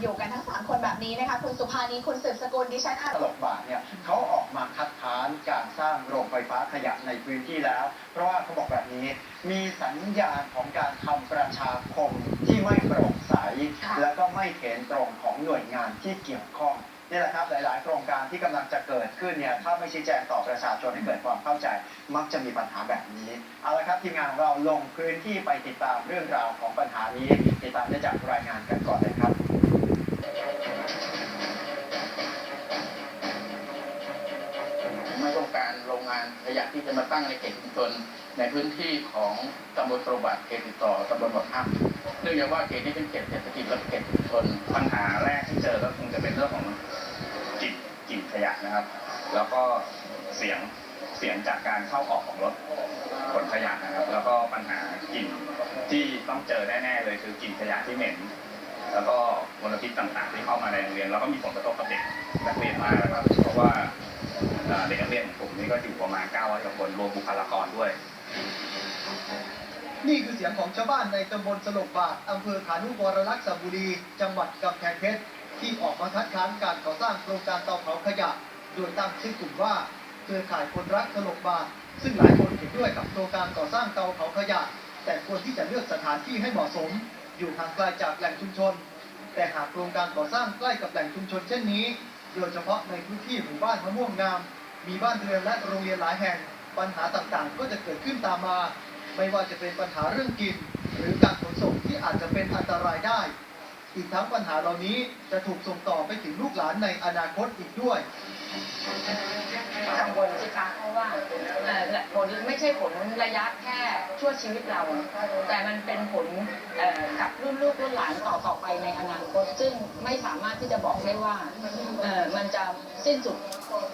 อยู่กันทั้งสามคนแบบนี้นะคะคุณสุภานีคุณสืบสกุลดิฉันอาตลกบาทเนี่ยเขาออกมาคัดค้านการสร้างโรงไฟฟ้าขยะในพื้นที่แล้ว เพราะว่าเขาบอกแบบนี้ มีสัญญาณของการทำประชาคมที่ไม่โปร่งใสค่ะแล้วก็ไม่เห็นตรงของหน่วยงานที่เกี่ยวข้องนี่แหละครับหลาย ๆ โครงการที่กำลังจะเกิดขึ้นเนี่ยถ้าไม่ชี้แจงต่อประชาชนให้เกิดความเข้าใจ มักจะมีปัญหาแบบนี้เอาละครับทีมงานของเราลงพื้นที่ไปติดตามเรื่องราวของปัญหานี้ ติดตามได้จากรายงานกันก่อนเลยครับ ไม่ต้องการโรงงานขยะที่จะมาตั้งในเขตชุมชนในพื้นที่ของตำบลตรบัดเขตติดต่อตำบลหมดห้ามเนื่องจากว่าเขตนี้เป็นเขตเศรษฐกิจและเขตชุมชนปัญหาแรกที่เจอก็คงจะเป็นเรื่องของกลิ่นกลิ่นขยะนะครับ แล้วก็เสียงเสียงจากการเข้าออกของรถขนขยะนะครับ แล้วก็ปัญหากลิ่นที่ต้องเจอแน่ๆเลยคือกลิ่นขยะที่เหม็น แล้วก็ มลพิษต่างๆ ที่เข้ามาในโรงเรียนแล้วก็มีผลกระทบกับเด็กนักเรียนมากนะครับ เพราะว่าเอ่อเด็กนักเรียนของผมนี่ก็อยู่ประมาณ900กว่าคนรวมบุคลากรด้วย นี่คือเสียงของชาวบ้านในตำบลสลบบาทอำเภอขานุวรลักษบุรี จังหวัดกำแพงเพชรที่ออกมาคัดค้านการก่อสร้างโครงการเตาเผาขยะ โดยตั้งชื่อกลุ่มว่าเครือข่ายคนรักสลบบาท ซึ่งหลายคนเห็นด้วยกับโครงการก่อสร้างเตาเผาขยะ แต่ควรที่จะเลือกสถานที่ให้เหมาะสม อยู่ห่างไกลจากแหล่งชุมชน แต่หากโครงการก่อสร้างใกล้กับแหล่งชุมชนเช่นนี้ โดยเฉพาะในพื้นที่หมู่บ้านมะม่วงงาม มีบ้านเรือนและโรงเรียนหลายแห่ง ปัญหาต่างๆ ก็จะเกิดขึ้นตามมา ไม่ว่าจะเป็นปัญหาเรื่องกิน หรือการขนส่งที่อาจจะเป็นอันตรายได้ อีกทั้งปัญหาเหล่านี้จะถูกส่งต่อไปถึงลูกหลานในอนาคตอีกด้วยกังวลสิคะเพราะว่าเอ่อผลไม่ใช่ผลระยะแค่ชั่วชีวิตเรา แต่มันเป็นผลเอ่อกับรุ่นลูกรุ่นหลานต่อต่อไปในอนาคต ซึ่งไม่สามารถที่จะบอกได้ว่าเอ่อมันจะสิ้นสุด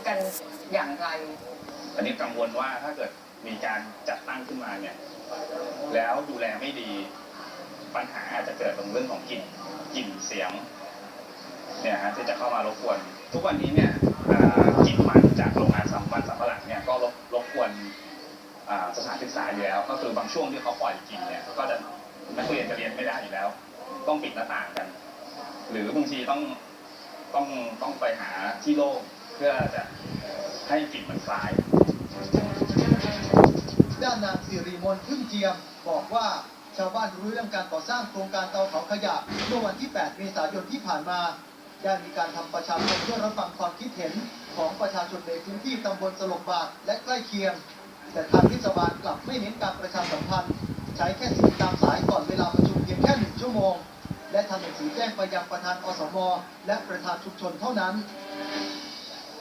กันอย่างไร อันนี้กังวลว่าถ้าเกิดมีการจัดตั้งขึ้นมาเนี่ย แล้วดูแลไม่ดี ปัญหาอาจจะเกิดตรงเรื่องของกลิ่น กลิ่นเสียงเนี่ยฮะที่จะเข้ามารบกวน ทุกวันนี้เนี่ยกลิ่นมันจากโรงงานสำมันสำปะหลังเนี่ยก็รบรบกวนอ่าสถานศึกษาอยู่แล้ว ก็คือบางช่วงที่เขาปล่อยกลิ่นเนี่ยก็จะนักเรียนจะเรียนไม่ได้อยู่แล้ว ต้องปิดหน้าต่างกัน หรือบางทีต้องต้องต้องไปหาที่โล่งเพื่อจะให้กลิ่นมันคลายด้านนางสิริมนพึ่งเจียมบอกว่า ชาวบ้านรู้เรื่องการก่อสร้างโครงการเตาเผาขยะเมื่อวันที่ 8 เมษายนที่ผ่านมา ได้มีการทำประชาคมเพื่อรับฟังความคิดเห็นของประชาชนในพื้นที่ตำบลสลบบาทและใกล้เคียง แต่ทางเทศบาลกลับไม่เน้นการประชาสัมพันธ์ ใช้แค่สิ่งตามสายก่อนเวลาประชุมเพียงแค่หนึ่งชั่วโมง และทำหนังสือแจ้งไปยังประธานอสม และประธานชุมชนเท่านั้น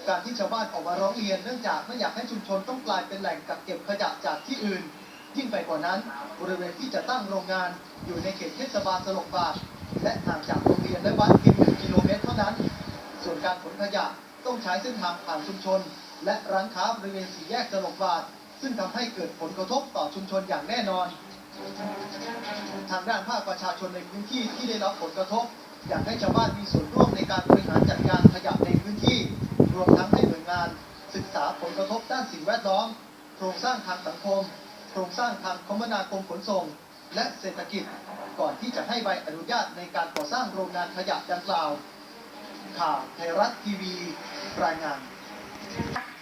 การที่ชาวบ้านออกมาร้องเรียนเนื่องจากไม่อยากให้ชุมชนต้องกลายเป็นแหล่งกักเก็บขยะจากที่อื่น ยิ่งไปกว่านั้น บริเวณที่จะตั้งโรงงานอยู่ในเขตเทศบาลสลบบาทและห่างจากโรงเรียนและวัดเพียงหนึ่งกิโลเมตรเท่านั้น ส่วนการขนขยะต้องใช้เส้นทางผ่านชุมชน และร้านค้าบริเวณสี่แยกสลบบาทซึ่งทำให้เกิดผลกระทบต่อชุมชนอย่างแน่นอน ทางด้านภาคประชาชนในพื้นที่ที่ได้รับผลกระทบ อยากให้ชาวบ้านมีส่วนร่วมในการบริหารจัดการขยะในพื้นที่ รวมทั้งให้หน่วยงาน ศึกษาผลกระทบด้านสิ่งแวดล้อม โครงสร้างทางสังคม โครงสร้างทางคมนาคมขนส่ง และเศรษฐกิจ ก่อนที่จะให้ใบอนุญาตในการก่อสร้างโรงงานขยะดังกล่าว ข่าวไทยรัฐทีวี รายงาน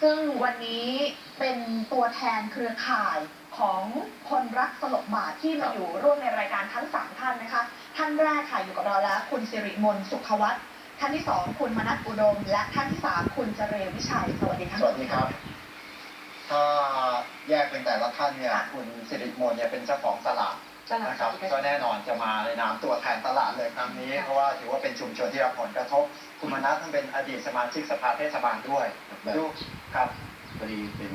ซึ่งวันนี้เป็นตัวแทนเครือข่ายของคนรักสลบบาทที่มาอยู่ร่วมในรายการทั้งสามท่านนะคะ ท่านแรกค่ะอยู่กับเราแล้ว คุณสิริมนสุขวัฒน์ท่านที่สองคุณมนัสอุดม และท่านที่สามคุณเจเรวิชัย สวัสดีทั้งสวัสดีครับ ถ้าแยกเป็นแต่ละท่านเนี่ยคุณสิริมนเนี่ยเป็นเจ้าของตลาดนะครับก็แน่นอนจะมาในนามตัวแทนตลาดเลยครั้งนี้ เพราะว่าถือว่าเป็นชุมชนที่รับผลกระทบ คุณมนัสท่านเป็นอดีตสมาชิกสภาเทศบาลด้วยดูครับ พอดีเป็น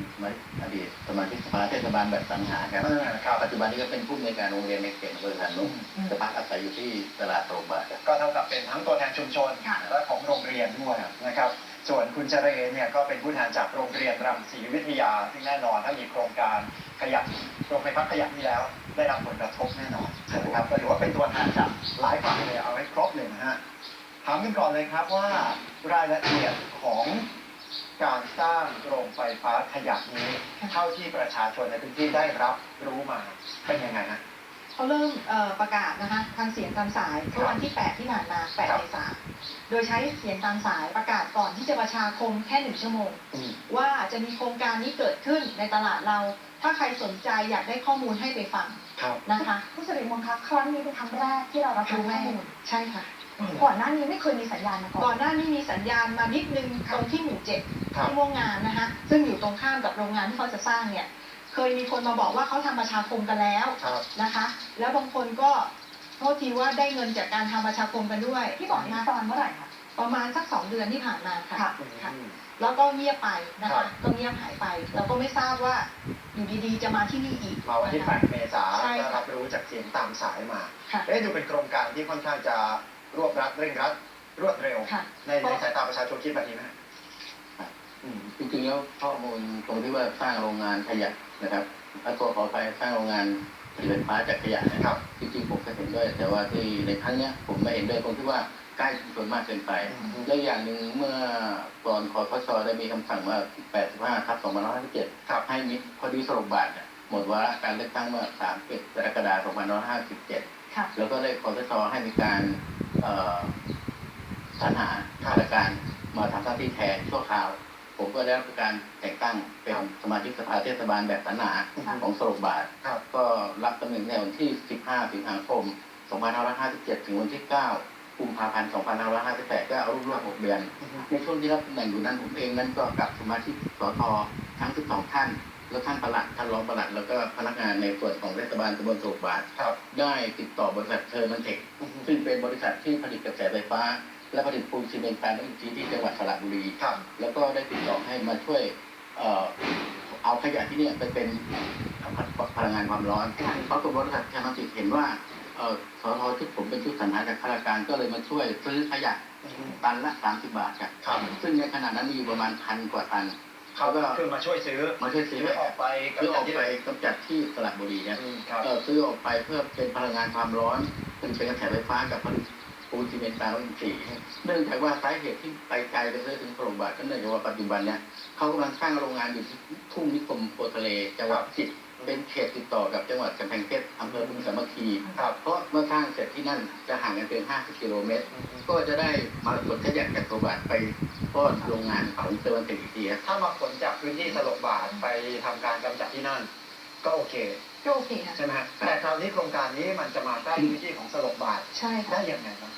อดีตสมาชิกสภาเทศบาลแบบสังหารครับเออครับปัจจุบันนี้ก็เป็นผู้อำนวยการโรงเรียนในเขตอำเภอสันนุ่มจะพักอาศัยอยู่ที่ตลาดตรงบาทครับก็เท่ากับเป็นทั้งตัวแทนชุมชนค่ะและของโรงเรียนด้วยนะครับ ส่วนคุณเจเรเนี่ยก็เป็นผู้แทนจากโรงเรียนรังสีวิทยา ซึ่งแน่นอนถ้ามีโครงการขยะโรงไฟฟ้าขยะนี้แล้ว ได้รับผลกระทบแน่นอนนะครับก็ถือว่าเป็นตัวแทนจากหลายฝ่ายเลยเอาไว้ครบเลยนะฮะถามกันก่อนเลยครับว่ารายละเอียดของ การสร้างโรงไฟฟ้าขยะนี้เท่าที่ประชาชนในพื้นที่ได้รับรู้มาเป็นยังไงฮะเขาเริ่มเอ่อประกาศนะคะทางเสียงตามสายเมื่อวันที่ 8 ที่ผ่านมา8เมษายนโดยใช้เสียงตามสายประกาศก่อนที่จะประชาคมแค่หนึ่งชั่วโมงอืมว่าจะมีโครงการนี้เกิดขึ้นในตลาดเรา ถ้าใครสนใจอยากได้ข้อมูลให้ไปฟังครับนะคะผู้สิริมนคะครั้งนี้เป็นครั้งแรกที่เรารับครั้รู้งแรข้อกมูลใช่ค่ะ ก่อนหน้านี้ไม่เคยมีสัญญาณมาก่ก่ออนนหน้านี้มีสัญญาณมานิดนึงตรงที่หมู่เจ็ดครับที่ม่วงงานนะคะซึ่งอยู่ตรงข้ามกับโรงงานที่เขาจะสร้างเนี่ยเคยมีคนมาบอกว่าเขาทำประชาคมกันแล้วครับนะคะ แล้วบางคนก็โทษทีว่าได้เงินจากการทำประชาคมกันด้วยที่บอกนี้ตอนเมื่อไหร่คะประมาณสักสองเดือนที่ผ่านมาค่ะค่ะค่ะแล้วก็เงียบไปนะครัคะบก็เงียบหายไป เราก็ไม่ทราบว่าอยู่ดีๆ จะมาที่นี่อีกมาวันที่นะคะ8เมษาใช่ก็ค่ะรับรู้จากเสียงตามสายมาค่ะเอ๊ะดูเป็นโครงการที่ค่อนข้างจะ รวบรัดเร่งรัด รวดเร็ว ค่ะ ในในสายตาประชาชนคิดแบบนี้ไหมอืมจริงๆแล้วข้อมูลตรงที่ว่าสร้างโรงงานขยะนะครับแล้วก็ขอไปสร้างโรงงานผลิตไฟฟ้าจากขยะเนยครับ จริงๆผมก็เห็นด้วย แต่ว่าที่ในครั้งเนี้ยผมไม่เห็นด้วยตรงที่ว่าใกล้ชุมชนมากเกินไปอืมและอย่างหนึ่งเมื่อก่อนคอทชได้มีคำสั่งว่า 85ทับ2557ครับ ให้มิพอดีสรุปบาทเนี่ยหมดวาระการเลือกตั้งเมื่อ31กรกฎาคม2557ค่ะ แล้วก็ได้คอทชให้มีการเอ่อสรรหาข้าราชการมาทำหน้าที่แทนชั่วคราว ผมก็ได้รับการแต่งตั้งเป็นสมาชิกสภาเทศบาลแบบสรรหาของสรุปบาทครับก็รับตำแหน่งในวันที่ 15 สิงหาคม 2557 ถึงวันที่ 9 กุมภาพันธ์ 2558 ก็เอารวมๆ6เดือน ในช่วงที่รับตำแหน่งอยู่นั้นผมเองนั้นก็กับสมาชิกสททั้ง 12 ท่าน แล้วท่านประหลัดท่านรองประหลัดแล้วก็พนักงานในส่วนของเทศบาลตำบลสุขบาทครับ ได้ติดต่อบริษัทเทอร์มันเทคซึ่งเป็นบริษัทที่ผลิตกระแสไฟฟ้า และผลิตปูนซีเมนต์แปลงอินทรีย์ที่จังหวัดสระบุรีครับ แล้วก็ได้ติดต่อให้มาช่วยเอ่อเอาขยะที่เนี่ยไปเป็นพลังงานความร้อนเพราะกับบริษัทแคมติเห็นว่าเอ่อสทที่ผมเป็นชุดสรรหาจากข้าราชการก็เลยมาช่วยซื้อขยะตันละ30บาทครับครับซึ่งในขณะนั้นมีอยู่ประมาณพันกว่าตัน เขาก็คือมาช่วยซื้อมาช่วยซื้อซื้อออกไปกับซื้อออกที่ไปกำจัดที่สระบุรีเนี่ยอืมครับเอ่อซื้อออกไปเพื่อเป็นพลังงานความร้อนซึ่งเป็นกระแสไฟฟ้ากับผลิตปูนซีเมนต์แปลงอินทรีย์เนื่องจากว่าสาเหตุที่ไปไกลไปซื้อถึงโรงพยาบาลก็เนื่องจากว่าปัจจุบันเนี่ยเขากำลังสร้างโรงงานอยู่ที่ทุ่งนิคมโพทะเลจังหวัดพิจิตร เป็นเขตติดต่อกับจังหวัดกำแพงเพชรอำเภอบึงสามัคคีครับเพราะเมื่อสร้างเสร็จที่นั่นจะห่างกันเพียง50กิโลเมตร ก็จะได้มาขนขยะจากโรงพยาบาลไปป้อนโรงงานของเซเว่นเทคอีกทีครับถ้ามาขนจากพื้นที่สลบบาทไปทำการกำจัดที่นั่น ก็โอเคก็โอเคค่ะ ใช่ไหมฮะแต่คราวนี้โครงการนี้มันจะมาใกล้พื้นที่ของสลบบาทใช่ค่ะ ได้ยังไงครับ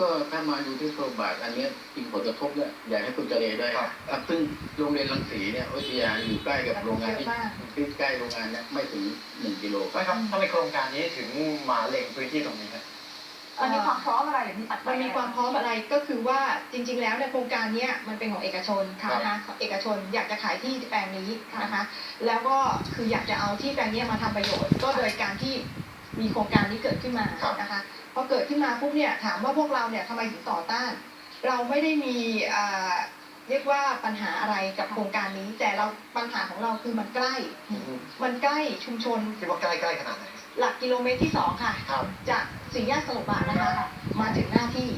ก็ถ้ามาอยู่ที่โรงพยาบาลอันเนี้ยจริงผลกระทบเนี่ยอยากให้คุณเจเลด้วยครับครับซึ่งโรงเรียนรังสีเนี่ยวิทยาอยู่ใกล้กับโรงงานที่เยอะมากที่ใกล้โรงงานเนี่ยไม่ถึงหนึ่งกิโลไม่ครับทำไมโครงการนี้ถึงมาเล็งพื้นที่ตรงนี้ครับมันมีความพร้อมอะไรหรือมีปัจจัมัยนมีความพร้อมอะไรก็คือว่าจริง ๆ แล้วในยโครงการเนี้ยมันเป็นของเอกชนครับนะคะเอกชนอยากจะขายที่แปลงนี้นะคะ แล้วก็คืออยากจะเอาที่แปลงเนี้ยมาทำประโยชน์ ก็โดยการที่มีโครงการนี้เกิดขึ้นมาครับนะคะ พอเกิดขึ้นมาปุ๊บเนี่ยถามว่าพวกเราเนี่ยทำไมถึงต่อต้าน เราไม่ได้มีอ่าเรียกว่าปัญหาอะไรกับโครงการนี้ แต่เราปัญหาของเราคือมันใกล้ มันใกล้ชุมชนคิดว่าใกล้ๆขนาดไหนหลักกิโลเมตรที่สองค่ะครับจากสี่แยกสลบบาทนะคะ มาถึงหน้าที่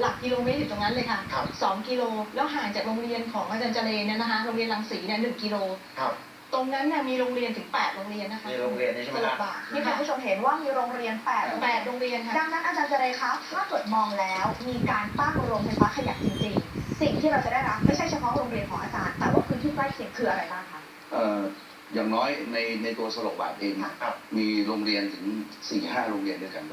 หลักกิโลเมตรอยู่ตรงนั้นเลยค่ะครับสองกิโลแล้วห่างจากโรงเรียนของอาจารย์เจเลเนี่ยนะคะโรงเรียนรังสีเนี่ยหนึ่งกิโลครับ ตรงนั้นน่ะมีโรงเรียนถึงแปดโรงเรียนนะคะมีโรงเรียนนี่ใช่ไหมสลฮะบบาทนี่นี่คุค่ะณผู้ชมเห็นว่ามีโรงเรียนแปดแปดโรงเรียนค่ะ ดังนั้นอาจารย์เจเรคะถ้าเกิดมองแล้วมีการตั้งโรงไฟฟ้าขยะจริงๆ สิ่งที่เราจะได้รับไม่ใช่เฉพาะโรงเรียนของอาจารย์ แต่ว่าพื้นที่ใกล้เคียงคืออะไรบ้างคะ เอ่ออย่างน้อยในในตัวสลบบาทเองครับ มีโรงเรียนถึง4ี่ห้าโรงเรียนด้วยกัน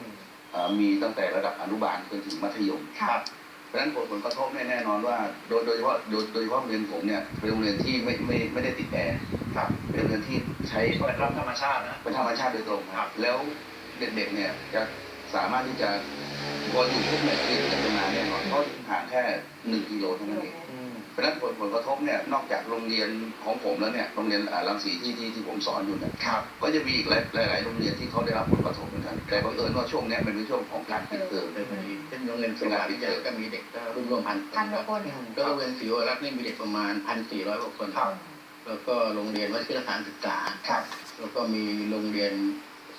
เอ่อมีตั้งแต่ระดับอนุบาลจนถึงมัธยมครับเพ ราะฉะนั้นผลผลกระทบเนี่ยแน่นอนว่าโดยโดยเฉพาะโดยโดยเฉพาะโรงเรียนผมเนี่ยเป็นโรงเรียนที่ไม่ไม่ไม่ได้ติดแอร์ครับเป็นโรงเรียนที่ใช้เปิดรับธรรมชาตินะเป็นธรรมชาติโดยตรงครับ แล้วเด็กๆเนี่ยจะสามารถที่จะพออยู่พวกเนี่ยเรียนจะเป็นงานแน่นอนเพราะห่างแค่หนึ่งกิโลเท่านั้นเอง เพราะฉะนั้นผลผลกระทบเนี่ยนอกจากโรงเรียนของผมแล้วเนี่ยโรงเรียนอ่ารังสีที่ที่ที่ผมสอนอยู่เนี่ยครับก็จะมีอีกหลายหลายๆโรงเรียนที่เขาได้รับผลกระทบเหมือนกันแต่บังเอิญว่าช่วงเนี้ยมันเป็นช่วงของการปิดเทอมโดยพอดีเช่นโรงเรียนสุราพิเศษก็มีเด็กก็รวมๆพันพันกว่าคนก็โรงเรียนศรีวรัตน์นี่มีเด็กประมาณพันสี่ร้อยกว่าคนครับแล้วก็โรงเรียนวชิรสารศึกษาครับแล้วก็มีโรงเรียน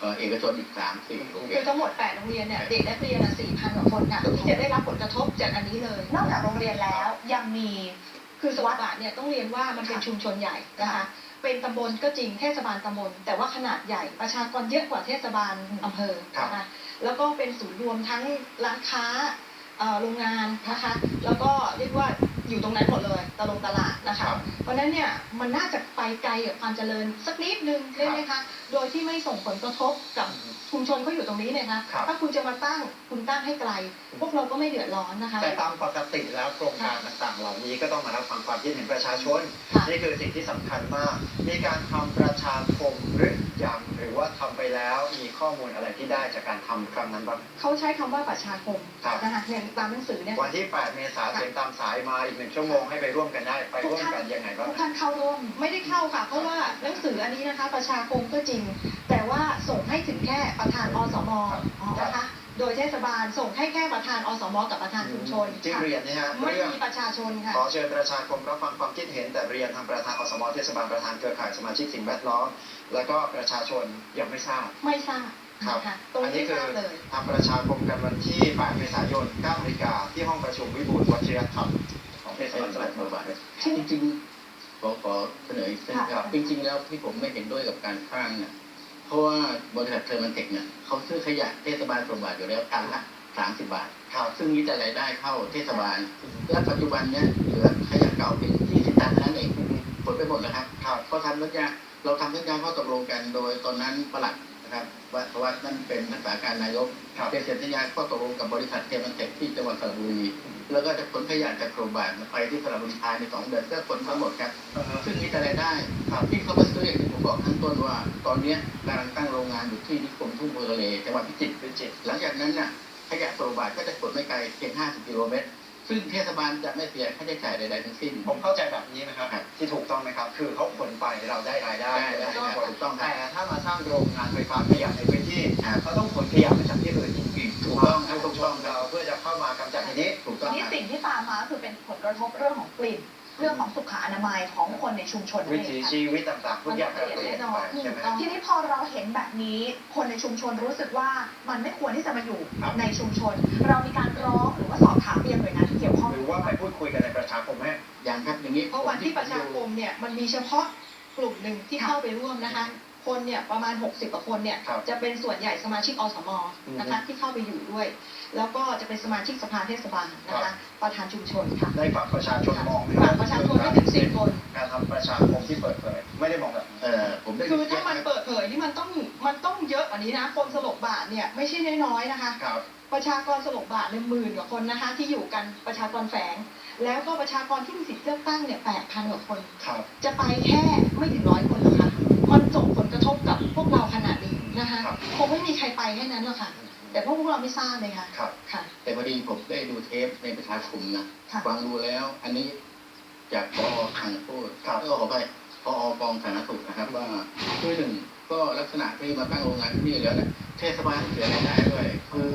เอ่อเอกชนอีกสามสี่โรงเรีคืยอนทั้งหมดแปดโรงเรียนเนี่ย เด็กนักเรียนสี่พันกว่าคนค่ะที่จะได้รับผลกระทบจากอันนี้เลย นอกจากโรงเรียนแล้วยังมี คือสวัสดิ์บาทเนี่ยต้องเรียนว่ามันเป็นชุมชนใหญ่นะคะ เป็นตำบลก็จริงเทศบาลตำบล แต่ว่าขนาดใหญ่ประชากรเยอะกว่าเทศบาลอำเภอนะคะแล้วก็เป็นศูนย์รวมทั้งร้านค้าเอ่อโรงงานนะคะ แล้วก็เรียกว่า อยู่ตรงนั้นหมดเลยตลงตลาดนะครัคะบเพราะฉะนั้นเนี่ยมันน่าจะไปไกลกับความเจริญสักนิดนึงได้ไหมคะโดยที่ไม่ส่งผลกระทบกับชุมชนเขาอยู่ตรงนี้เนี่ยนะคะครับถ้าคุณจะมาตั้งคุณตั้งให้ไกล พวกเราก็ไม่เดือดร้อนนะคะ แต่ตามปกติแล้วโครงการต่างๆ เหล่านี้ก็ต้องมารับฟังความคิดเห็นประชาชนค่ะนี่คือสิ่งที่สำคัญมาก มีการทำประชาคมหรือ ยังหรือว่าทำไปแล้วมีข้อมูลอะไรที่ได้จากการทำครั้งนั้นบ้างเขาใช้คำว่าประชาคมครับนะคะอย่างตามหนังสือเนี่ยวันที่ 8 เมษายนเสียงตามสายมาอีกหนึ่งชั่วโมงให้ไปร่วมกันได้ไปร่วมกันยังไงบ้างทุกท่านเข้าร่วมไม่ได้เข้าค่ะ เพราะว่าหนังสืออันนี้นะคะ ประชาคมก็จริง แต่ว่าส่งให้ถึงแค่ประธานอสมนะคะ โดยเทศบาลส่งให้แค่ประธานอสมกับประธานชุมชนที่ค่ะเรียนนี่ฮะไม่เรื่องมีประชาชนค่ะ ขอเชิญประชาคมรับฟังความคิดเห็น แต่เรียนทางประธานอสมเทศบาลประธานเครือข่ายสมาชิกสิ่งแวดล้อมแล้วก็ประชาชนยังไม่ทราบ ไม่ทราบครับนะคะตรงอันนี้นี้ไม่คืทอราบเลยทำประชาคมกันวันที่ 8 เมษายน 9นาฬิกาที่ห้องประชุมวิบูลย์วัชิรธรรมของเทศเป็นบาลสสลัระดบุมารีบาทจริงๆขอขอเสนออีกเส้นครับจริงๆ แล้วที่ผมไม่เห็นด้วยกับการข้างเนี่ย เพราะว่าบริษัทเทอร์มันเทคเนี่ยเขาซื้อขยะเทศบาลสมบัติอยู่แล้วตันละสามสิบบาทครับซึ่งมีแต่รายได้เข้าเทศบาล และปัจจุบันเนี่ยเหลือขยะเก่าเป็นยี่สิบตันเท่านั้นเองหมดไปหมดแล้วครับครับก็ทำสัญญาเราทำสัญญาข้อตกลงกันโดยตอนนั้นประหลัดนะครับว่าเพราะว่านั่นเป็นรักษาการนายกครับเป็นเซ็นสัญญาข้อตกลงกับบริษัทเทมันเทคที่จังหวัดสระบุรีแล้วก็จะขนขยะจากโครงพยาบาลไปที่สระบุรีภายในสองเดือนก็ขนทั้งหมดครับเออซึ่งมีแต่รายได้ที่เขามาซื้ออย่างที่ผม บอกข้างต้นว่า ตอนเนี้ยกำลังตั้งโรงงานอยู่ที่นิคมทุ่งโพทะเลจังหวัดพิจิตรพิจิตรหลังจากนั้นน่ะขยะโซบาทก็จะขนไม่ไกลเพียง50กิโลเมตรซึ่งเทศบาลจะไม่เสียค่าใช้จ่ายใดๆทั้งสิ้น ผมเข้าใจแบบนี้นะครับครับที่ถูกต้องไหมครับ คือเขาขนไปเราได้รายได้ได้ได้ได้ถูกต้องครับแต่ถ้ามาสร้างโรงงานไฟฟ้าขยะในพื้นที่ครับเขาต้องขนขยะมาจากที่อื่นอีกถูกต้องครัให้บชุมชนเราเพื่อจะเข้ามากำจัดทีนี้ถูกทีต้องนี้ครับสิ่งที่ตามมาคือเป็นผลกระทบเรื่องของกลิ่น เรื่องของสุขอนามัยของคนในชุมชนวินั่นเอถีงค่ะชีวิตต่างๆทุกอย่างก็เปลี่ยนไปใช่ไหมทีนี้พอเราเห็นแบบนี้ คนในชุมชนรู้สึกว่ามันไม่ควรที่จะมาอยู่ครับในชุมชน เรามีการร้องหรือว่าสอบถามไปยังหน่วยงานที่เกี่ยวข้องหรือว่าไปพูดคุยกันในประชาคมไหมอย่างครับอย่างนี้เพราะวันที่ประชาคมเนี่ยมันมีเฉพาะกลุ่มหนึ่งที่เข้าไปร่วมนะคะ คนเนี่ยประมาณ 60กว่าคนเนี่ยครับจะเป็นส่วนใหญ่สมาชิกอสมนะคะอืมที่เข้าไปอยู่ด้วย แล้วก็จะเป็นสมาชิกสภาเทศบาลนะครัคะบ ประธานชุมชนค่ะในฝั่งประชาชนมองไหมฝั่งประชาชนไม่ถึงสิบคน การทำประชาคมที่เปิดเผยไม่ได้มองแบบนั้นเออผมได้คือถ้ามันเปิดเผยนี่มันต้องมันต้องเยอะกว่านี้นะคนสลบบาทเนี่ยไม่ใช่น้อยๆนะคะ ครับ ประชากรสลบบาทเนี่ยหมื่นกว่าคนนะคะที่อยู่กันประชากรแฝง แล้วก็ประชากรที่มีสิทธิ์เลือกตั้งเนี่ยแปดพันกว่าคน ครับ จะไปแค่ไม่ถึง ใครไปแค่นั้นหรอกค่ะ แต่พวกเราไม่ทราบเลยค่ะครับ ค่ะ แต่พอดีผมได้ดูเทปในประชาคมนะค่ะ ฟังดูแล้ว อันนี้จากพอทางพูดครับก็ขอไปพอกองสาธารณสุขนะครับ ว่าคือหนึ่งก็ลักษณะที่มาตั้งโรงงานที่นี่แล้วเนี่ยเทศบาลเสียรายได้ด้วยคือ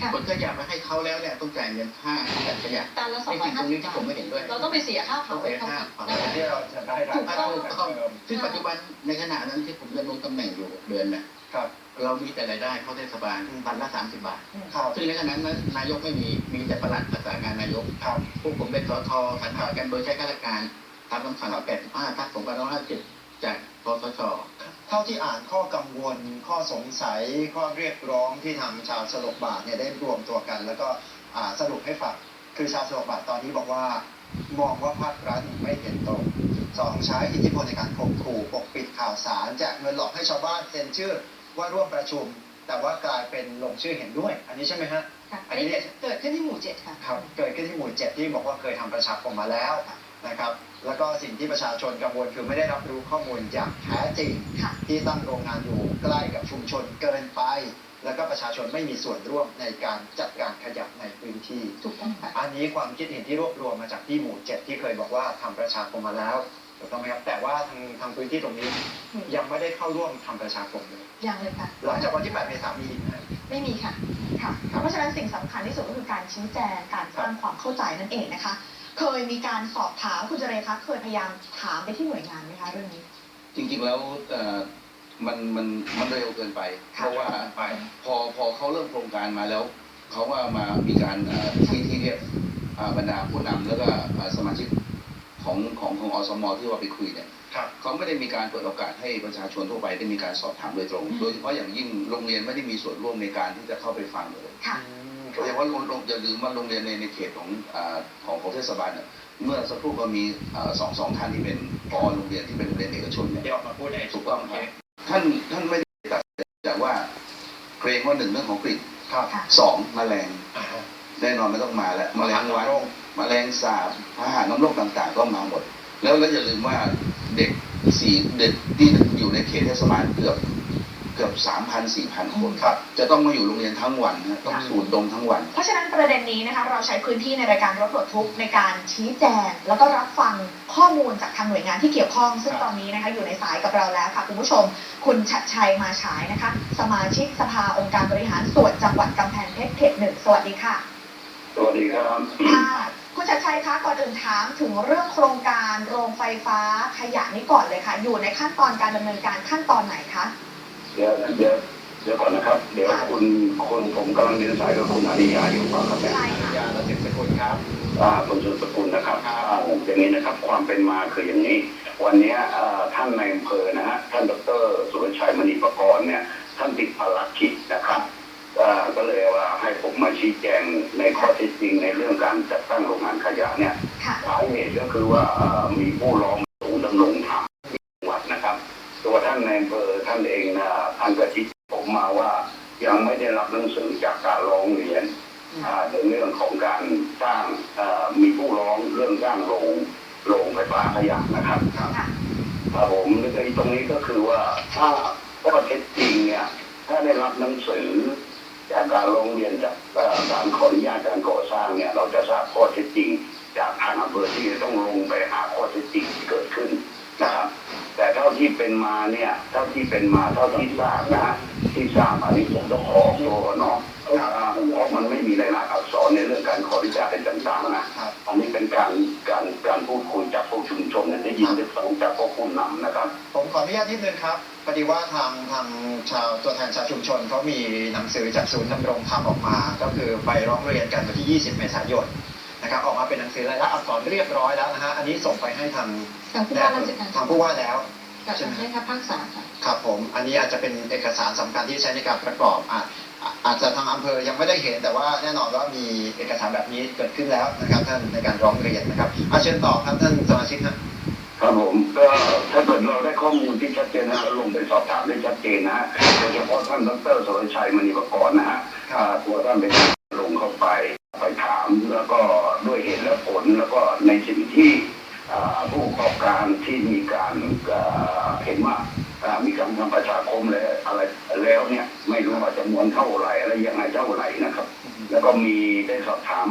ค่ะ คนขยะมาให้เขาแล้วเนี่ยต้องจ่ายเงินค่าจัดขยะตามละสองนี่ร้อคืยอตห้ารงสินี้บที่ผมไม่เห็นด้วย เราต้องไปเสียค่าเผาต้องเสียให้เขาค่าค่ะเผาในที่เราจะได้รายได้ถูกต้องแบบเดิมซึ่งปัจจุบันในขณะนั้นที่ผมดำรงตำแหน่งอยู่เดือนเนี่ยครับ เรามีแต่รายได้เข้าเทศบาลตันละสามสิบบาทครับซึ่งในขณะนั้นนายกไม่มีมีแต่ประหลัดรักษาการนายกครับพวกผมเป็นสทสัญหากันโดยใช้ข้าราชการตามคำสั่ง85ทับ2557จากคสชเท่าที่อ่านข้อกังวล ข้อสงสัย ข้อเรียกร้องที่ทางชาวสลบบาทเนี่ยได้รวมตัวกัน แล้วก็อ่าสรุปให้ฟังคือชาวสลบบาทตอนนี้บอกว่า มองว่าภาครัฐไม่เห็นตรงสองใช้อิทธิพลในการข่มขู่ปกปิดข่าวสารแจกเงินหลอกให้ชาวบ้านเซ็นชื่อ ว่าร่วมประชุม แต่ว่ากลายเป็นลงชื่อเห็นด้วย อันนี้ใช่ไหมฮะ ค่ะอัอันนนี้นี้เกิดขึ้นที่หมู่เจ็ดค่ะ ครับเกิดขึ้นที่หมู่เจ็ดที่บอกว่าเคยทำประชาคมมาแล้วนะครับ แล้วก็สิ่งที่ประชาชนกังวลคือไม่ได้รับรู้ข้อมูลอย่างแท้จริง ค่ะ ที่ตั้งโรงงานอยู่ใกล้กับชุมชนเกินไป แล้วก็ประชาชนไม่มีส่วนร่วมในการจัดการขยะในพื้นที่ ถูกต้องค่ะ อันนี้ความคิดเห็นที่รวบรวมมาจากที่หมู่เจ็ดที่เคยบอกว่าทำประชาคมมาแล้ว ถูกต้องไหมครับแต่ว่าทางทางพื้นที่ตรงนี้อืมยังไม่ได้เข้าร่วมทำประชาคมเลยยังเลยค่ะหลังจากวันที่ 8 เมษายนมีอีกนะ ไม่มีค่ะค่ะ ครับ เพราะฉะนั้นสิ่งสำคัญที่สุดก็คือการชี้แจงการสร้างความเข้าใจนั่นเองนะคะ เคยมีการสอบถามคุณเจเรคะเคยพยายามถามไปที่หน่วยงานไหมคะเรื่องนี้ จริงๆแล้วเอ่อมันมันมันเร็วเกินไปค่ะเพราะว่าพอพอเขาเริ่มโครงการมาแล้ว เขาว่ามามีการเอ่อที่ที่เรียกอ่าบรรดาผู้นำแล้วก็อ่าสมาชิก ของของของอสมที่ว่าไปคุยเนี่ยครับเขาไม่ได้มีการเปิดโอกาสให้ประชาชนทั่วไปได้มีการสอบถามโดยตรง โดยเฉพาะอย่างยิ่งโรงเรียนไม่ได้มีส่วนร่วมในการที่จะเข้าไปฟังเลยค่ะโดยเฉพาะโรงโรงอย่าลืมว่าโรงเรียนในในเขตของอ่าของของเทศบาลเนี่ยเมื่อสักครู่ก็มีอ่าสองสองท่านที่เป็นผอโรงเรียนที่เป็นโรงเรียนเอกชนเนี่ยที่ออกมาพูดในถูกต้องครับท่านท่านไม่ได้ตัดจากว่าเกรงว่าหนึ่งเรื่องของกลิ่นครับค่ะสองแมลงอ่าฮะ แน่นอนไม่ต้องมาแล้วแมลงวันโรคแมลงสาบอาหารน้ำโรคต่าง ๆ ก็มาหมด แล้วแล้วอย่าลืมว่าเด็กสี่เด็กที่อยู่ในเขตเทศบาลเกือบเกือบสามพันสี่พันคนครับจะต้องมาอยู่โรงเรียนทั้งวันนะต้องค่ะสูดดมทั้งวัน เพราะฉะนั้นประเด็นนี้นะคะเราใช้พื้นที่ในรายการรถปลดทุกข์ในการชี้แจง แล้วก็รับฟังข้อมูลจากทางหน่วยงานที่เกี่ยวข้อง ซึ่งครับตอนนี้นะคะอยู่ในสายกับเราแล้วค่ะคุณผู้ชม คุณชัดชัยมาฉายนะคะ สมาชิกสภาองค์การบริหารส่วนจังหวัดกำแพงเพชรเขตหนึ่งสวัสดีค่ะ สวัสดีครับค่ะคุณชัดชัยคะก่อนอื่นถามถึงเรื่องโครงการโรงไฟฟ้าขยะนี้ก่อนเลยค่ะ อยู่ในขั้นตอนการดำเนินการขั้นตอนไหนคะเดี๋ยวเดี๋ยวเดี๋ยวก่อนนะครับ เดี๋ยวคุณคุณผมกำลังเรียนสายกับคุณอนิยาอยู่ฟังครับเนี่ยใช่ค่ะยาและสิบสกุลครับอ่าคุณสุสกุลนะครับอ่าอย่างนี้นะครับความเป็นมาคืออย่างนี้ วันเนี้ยอ่าท่านในอำเภอนะฮะท่านดรสุรชัยมณีประกรณ์เนี่ยท่านติดภารกิจนะครับอ่า ก็เลยว่าให้ผมมาชี้แจงในข้อเท็จจริงในเรื่องการจัดตั้งโรงงานขยะเนี่ยค่ะสาเหตุก็คือว่าเอ่อมีผู้ร้องศูนย์ดำรงธรรมที่จังหวัดนะครับ ตัวท่านในอำเภอท่านเองนะท่านก็ชี้ผมมาว่ายังไม่ได้รับหนังสือจากการร้องเรียนอ่าในเรื่องของการสร้างเอ่อมีผู้ร้องเรื่องสร้างโรงโรงไฟฟ้าขยะนะครับค่ะครับผมในตรงนี้ก็คือว่าถ้าข้อเท็จจริงเนี่ยถ้าได้รับหนังสือจา การร้องเรียนจากเอ่อการขออนุญาตการก่อสร้างเนี่ยเราจะทราบข้อเท็จจริง จากทางอำเภอที่ต้องลงไปหาข้อเท็จจริงที่เกิดขึ้นนะครับแต่เท่าที่เป็นมาเนี่ยเท่าที่เป็นมาเท่าที่ทราบนะที่ทราบอันนี้ผมต้องขอตัวเนาะ เพราะมันไม่มีรายละเอียดอักษรในเรื่องการขออนุญาตอะไรต่างๆนะครับอันนี้เป็นการการการพูดคุยจากพวกชุมชนเนี่ยได้ยินได้ฟังจากพวกผู้นำนะครับ ผมขออนุญาตนิดนึงครับพอดีว่าทางทางชาวตัวแทนชาวชุมชนเขามีหนังสือจากศูนย์ดำรงธรรมออกมา ก็คือไปร้องเรียนกันวันที่ 20 เมษายนนะครับออกมาเป็นหนังสือรายละอักษรเรียบร้อยแล้วนะฮะอันนี้ส่งไปให้ทางทางผู้ว่าราชการทางผู้ว่าแล้วกับทางให้ทัพภาคสามค่ะครับผมอันนี้อาจจะเป็นเอกสารสำคัญที่ใช้ในการประกอบอะ อาจจะทางอำเภอยังไม่ได้เห็นแต่ว่าแน่นอนว่ามีเอกสารแบบนี้เกิดขึ้นแล้วนะครับ ท่านในการร้องเรียนนะครับอาเชิญต่อครับท่านสมาชิกครับครับผมก็ถ้าเกิดเราได้ข้อมูลที่ชัดเจนนะเราลงไปสอบถามได้ชัดเจนนะฮะโดยเฉพาะท่านดรสุรชัยมณีประกรณ์นะฮะอ่าตัวท่านเป็นลงเข้าไปไปถามแล้วก็ด้วยเหตุและผลแล้วก็ในสิ่งที่ผู้ประกอบการที่มีการเห็นว่าอ่ามีการทำประชาคมและอะไร แล้วเนี่ยไม่รู้ว่าจำนวนเท่าไหร่อะไรยังไงเท่าไหร่นะครับ แล้วก็มีได้สอบถาม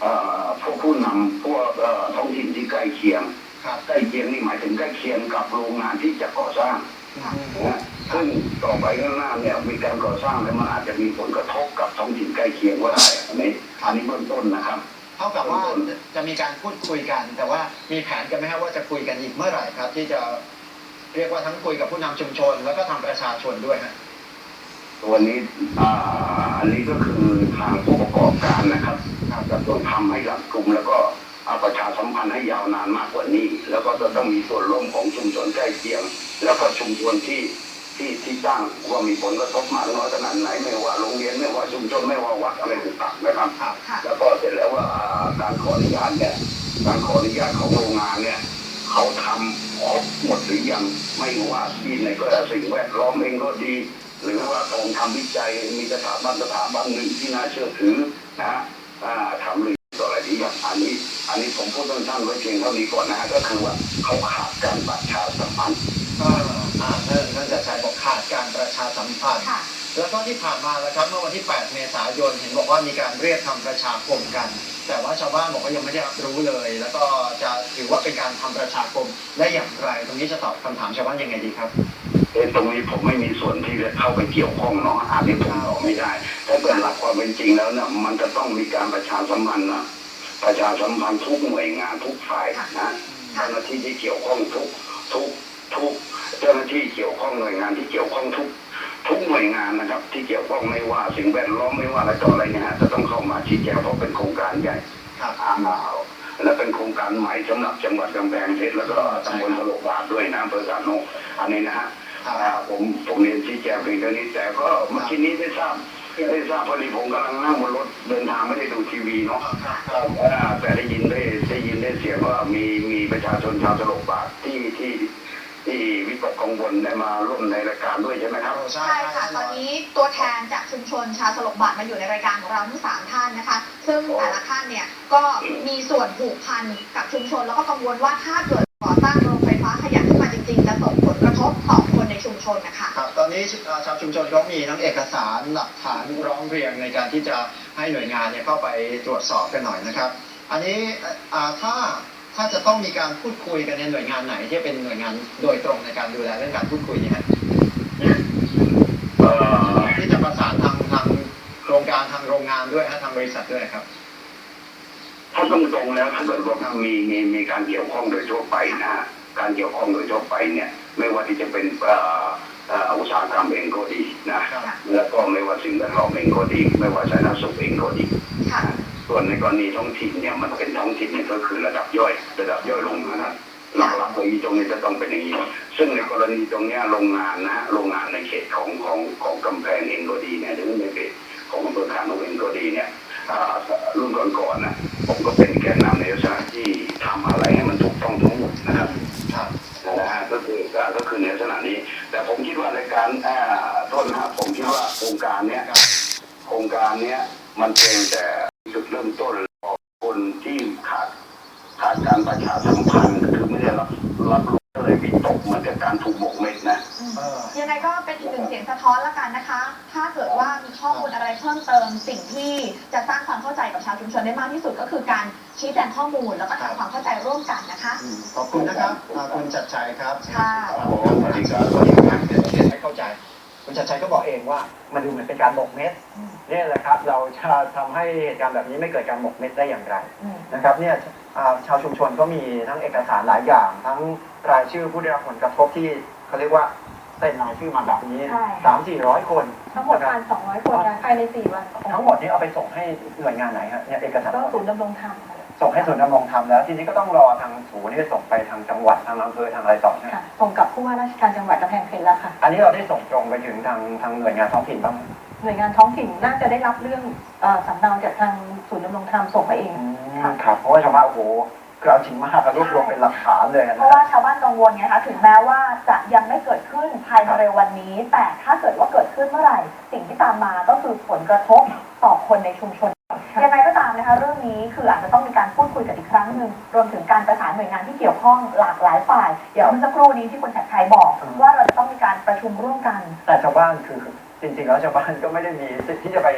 เอ่อพวกผู้นำพวกเอ่อท้องถิ่นที่ใกล้เคียงครับใกล้เคียงนี่หมายถึงใกล้เคียงกับโรงงานที่จะก่อสร้างนะซึ่งต่อไปข้างหน้าเนี่ยมีการก่อสร้างแล้วมันอาจจะมีผลกระทบกับท้องถิ่นใกล้เคียงก็ได้อันนี้อันนี้เบื้องต้นนะครับเท่ากับว่าจะมีการพูดคุยกัน แต่ว่ามีแผนกันไหมครับว่าจะคุยกันอีกเมื่อไหร่ครับ ที่จะเรียกว่าทั้งคุยกับผู้นำชุมชน แล้วก็ทางประชาชนด้วยฮะ ตัวนี้อ่าอันนี้ก็คือทางผู้ประกอบการนะครับจะต้องทำให้รัดกุมแล้วก็เอาประชาสัมพันธ์ให้ยาวนานมากกว่านี้ แล้วก็จะต้องมีส่วนร่วมของชุมชนใกล้เคียง แล้วก็ชุมชนที่ที่ที่ตั้งว่ามีผลกระทบมากน้อยขนาดไหนไม่ว่าโรงเรียนไม่ว่าชุมชนไม่ว่าวัดอะไรต่างๆนะครับครับค่ะแล้วก็เสร็จแล้วว่าอ่าการขออนุญาตเนี่ยการขออนุญาตของโรงงานเนี่ยเขาทำครบหมดหรือยังไม่ว่าที่ในก็สิ่งแวดล้อมเองก็ดี หรือว่าองค์ทำวิจัยมีสถาบันสถาบันหนึ่งที่น่าเชื่อถือนะฮะอ่าทำหรือต่ออะไรดีอย่างอันนี้ อันนี้ผมพูดสั้นๆไว้เพียงเท่านี้ก่อนนะฮะก็คือว่าเขาขาดการประชาสัมพันธ์อ่าอ่าท่านท่านจะใช้บอกขาดการประชาสัมพันธ์ค่ะแล้วก็ที่ผ่านมาแล้วครับเมื่อวันที่ 8 เมษายนเห็นบอกว่ามีการเรียกทำประชาคมกัน แต่ว่าชาวบ้านบอกว่ายังไม่ได้รับรู้เลย แล้วก็จะถือว่าเป็นการทำประชาคมได้อย่างไร ตรงนี้จะตอบคำถามชาวบ้านยังไงดีครับ เอ้ตรงนี้ผมไม่มีส่วนที่จะเข้าไปเกี่ยวข้องเนาะอันนี้ผมตอบไม่ได้ แต่เป็นหลักความเป็นจริงแล้วเนี่ยมันจะต้องมีการประชาสัมพันธ์นะประชาสัมพันธ์ทุกหน่วยงานทุกฝ่ายนะเจ้าหน้าที่ที่เกี่ยวข้องทุกทุกทุกเจ้าหน้าที่เกี่ยวข้องหน่วยงานที่เกี่ยวข้องทุกทุกหน่วยงานนะครับ ที่เกี่ยวข้องไม่ว่าสิ่งแวดล้อมไม่ว่าอะไรต่ออะไรเนี่ยฮะจะต้องเข้ามาชี้แจงเพราะเป็นโครงการใหญ่ครับอ่าและเป็นโครงการใหม่สำหรับจังหวัดกำแพงเพชรแล้วก็ตำบลตลกบาทด้วยนะอำเภอสามโนกอันนี้นะฮะครับอ่า ผมผมเรียนชี้แจงเพียงเท่านี้แต่ก็เมื่อกี้นี้ได้ทราบได้ทราบพอดีผมกำลังนั่งบนรถเดินทางไม่ได้ดูทีวีเนาะอ่าแต่ได้ยินได้ได้ยินได้เสียงว่ามีมีประชาชนชาวตลกบาทที่ที่ที่วิตกกังวลได้มาร่วมในรายการด้วยใช่ไหมครับใช่ใช่ค่ะตอนนี้ตัวแทนจากชุมชนชาวสลบบาทมาอยู่ในรายการของเราทั้งสามท่านนะคะ ซึ่งแต่ละท่านเนี่ยก็มีส่วนผูกพันกับชุมชนแล้วก็กังวลว่าถ้าเกิดก่อตั้ง นในชุมชนนะคะครับตอนนี้เอ่อชาวชุมชนเขามีทั้งเอกสารหลักฐานร้องเรียนในการที่จะให้หน่วยงานเนี่ยเข้าไปตรวจสอบกันหน่อยนะครับ อันนี้เอ่ออ่าถ้าถ้าจะต้องมีการพูดคุยกันในหน่วยงานไหนที่เป็นหน่วยงานโดยตรงในการดูแลเรื่องการพูดคุยเนี่ยฮะเอ่อที่จะประสานทางทางโครงการทางโรงงานด้วยฮะทางบริษัทด้วยครับถ้าตรงๆแล้วถ้าเกิดว่ามีมีมีการเกี่ยวข้องโดยทั่วไปนะฮะการเกี่ยวข้องโดยทั่วไปเนี่ย ไม่ว่าที่จะเป็นเอ่อเอ่ออุตสาหกรรมเองก็ดีนะครับแล้วก็ไม่ว่าสิ่งแวดล้อมเองก็ดี ไม่ว่าสาธารณสุขเองก็ดีค่ะส่วนในกรณีท้องถิ่นเนี่ยมันเป็นท้องถิ่นเนี่ยก็คือระดับย่อย ระดับย่อยลงมานะหลักๆตรงนี้ตรงนี้จะต้องเป็นอย่างนี้ซึ่งในกรณีตรงเนี้ยโรงงานนะฮะโรงงานในเขตของของของกำแพงเองก็ดีเนี่ย เข้าใจกับชาวชุมชนได้มากที่สุดก็คือการชี้แจงข้อมูลแล้วก็ทำความเข้าใจร่วมกันนะคะ อืมขอบคุณนะครับอ่าคุณจัดชัยครับค่ะ ครับผมสวัสดีครับสวัสดีครับเดี๋ยวเรียนให้เข้าใจ คุณจัดชัยก็บอกเองว่ามันดูเหมือนเป็นการหมกเม็ดเนี่ยแหละครับ เราจะทำให้เหตุการณ์แบบนี้ไม่เกิดการหมกเม็ดได้อย่างไรอืม นะครับเนี่ยอ่าชาวชุมชนก็มีทั้งเอกสารหลายอย่าง ทั้งรายชื่อผู้ได้รับผลกระทบที่เขาเรียกว่าเซ็นรายชื่อมาแบบนี้ใช่ สามสี่ร้อยคน ทั้งหมดนะประคมารับณ200 คนนะภายใน 4 วันทั้งหมดนี้เอาไปส่งให้หน่วยงานไหนฮะเนี่ยเอกสารก็ศูนย์ดำรงธรรมส่งให้ศูนย์ดำรงธรรมแล้ว ทีนี้ก็ต้องรอทางศูนย์ที่จะส่งไปทางจังหวัดทางอำเภอทางอะไรต่อใช่ไหมค่ะส่งกับผู้ว่าราชการจังหวัดกำแพงเพชรแล้วค่ะ อันนี้เราได้ส่งตรงไปถึงทางทางหน่วยงานท้องถิ่นบ้างไหมหน่วยงานท้องถิ่นน่าจะได้รับเรื่องเอ่อสำเนาจากทางศูนย์ดำรงธรรมส่งมาเองครับเพราะว่าชาวบ้านโอ้โห คือเอาจริงมากรวบรวมเป็นหลักฐานเลยนะเพราะว่าชาวบ้านกังวลไงคะถึงแม้ว่าจะยังไม่เกิดขึ้นภายในเร็ววันนี้ แต่ถ้าเกิดว่าเกิดขึ้นเมื่อไหร่ สิ่งที่ตามมาก็คือผลกระทบต่อคนในชุมชนยังไงก็ตามนะคะเรื่องนี้คืออาจจะต้องมีการพูดคุยกันอีกครั้งหนึ่งรวมถึงการประสานหน่วยงานที่เกี่ยวข้องหลากหลายฝ่ายอย่างเมื่อสักครู่นี้ที่คุณแขกไทยบอก ว่าเราจะต้องมีการประชุมร่วมกัน แต่ชาวบ้านคือจริงๆแล้วชาวบ้านก็ไม่ได้มีสิทธิ์ที่จะไป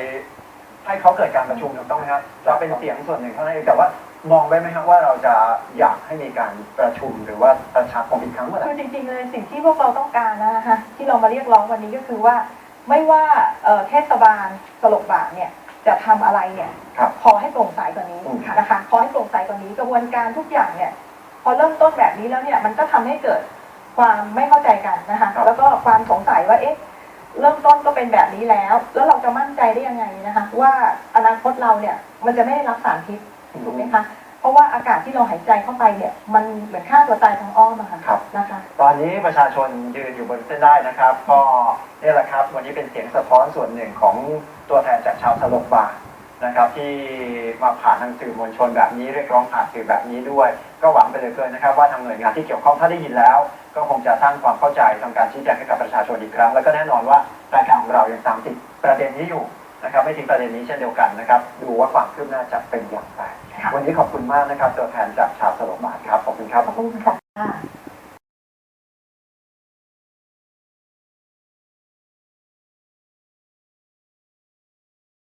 ให้เขาเกิดการประชุมถูกต้องไหมครับเราเป็นเสียงส่วนหนึ่งเท่านั้นเองแต่ว่า มองไว้ไหมครับว่าเราจะอยากให้มีการประชุมหรือว่าประชาคมอีกครั้งเมื่อไหร่คือจริงๆเลยสิ่งที่พวกเราต้องการนะคะที่เรามาเรียกร้องวันนี้ก็คือว่า ไม่ว่าเอ่อเทศบาลสลบบาทเนี่ยจะทำอะไรเนี่ยครับขอให้โปร่งใสกว่านี้อืมนะคะขอให้โปร่งใสกว่านี้กระบวนการทุกอย่างเนี่ยพอเริ่มต้นแบบนี้แล้วเนี่ยมันก็ทำให้เกิดความไม่เข้าใจกันนะคะครับแล้วก็ความสงสัยว่าเอ๊ะเริ่มต้นก็เป็นแบบนี้แล้ว แล้วเราจะมั่นใจได้ยังไงนะคะ ว่าอนาคตเราเนี่ยมันจะไม่ได้รับสารพิษ ถูกไหมคะเพราะว่าอากาศที่เราหายใจเข้าไปเนี่ยมันเหมือนฆ่าตัวตายทางอ้อมอะค่ะครับนะคะ ตอนนี้ประชาชนยืนอยู่บนเส้นได้นะครับ ก็นี่แหละครับวันนี้เป็นเสียงสะท้อนส่วนหนึ่งของตัวแทนจากชาวสลบบาทนะครับ ที่มาผ่านทางสื่อมวลชนแบบนี้เรียกร้องผ่านสื่อแบบนี้ด้วย ก็หวังไปเหลยเกินนะครับ ว่าทางหน่วยงานที่เกี่ยวข้องถ้าได้ยินแล้ว ก็คงจะสร้างความเข้าใจทำการชี้แจงให้กับประชาชนอีกครั้ง แล้วก็แน่นอนว่ารายการของเรายังตามติดประเด็นนี้อยู่ นะครับไม่ทิ้งประเด็นนี้เช่นเดียวกันนะครับ ดูว่าความคืบหน้าจะเป็นอย่างไรค่ะวันนี้ขอบคุณมากนะครับ ตัวแทนจากชาวสลบบาทครับ ขอบคุณครับ ขอบคุณค่ะ